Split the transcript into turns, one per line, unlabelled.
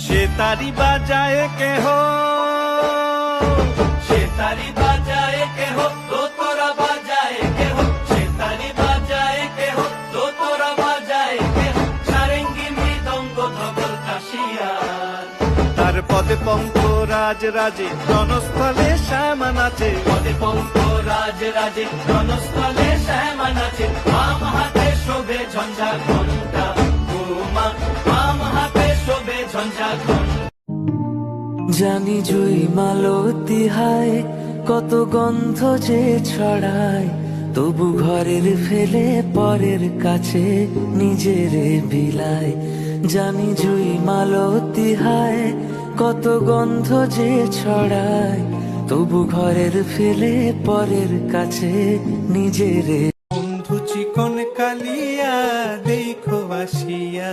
সে তারি বাজায় কেহ। বাজায় কেহ কেহ। ধবল তার পদে পঙ্ক রাজ রাজে জনস্থলে শ্যামা নাচে পদে পঙ্ক রাজ রাজে জনস্থলে শ্যামা নাচে বাম হাতে শোভে ঝঞ্ঝা
জানি জুই মালতি হায় কত গন্ধ যে ছড়ায়। তবু ঘরের ফেলে পরের কাছে নিজের বিলায়। জানি জুই মালতি হায় কত গন্ধ যে ছড়ায়। তবু ঘরের ফেলে পরের কাছে নিজের
বন্ধু চিকন কালিয়া, দেখো আসিয়া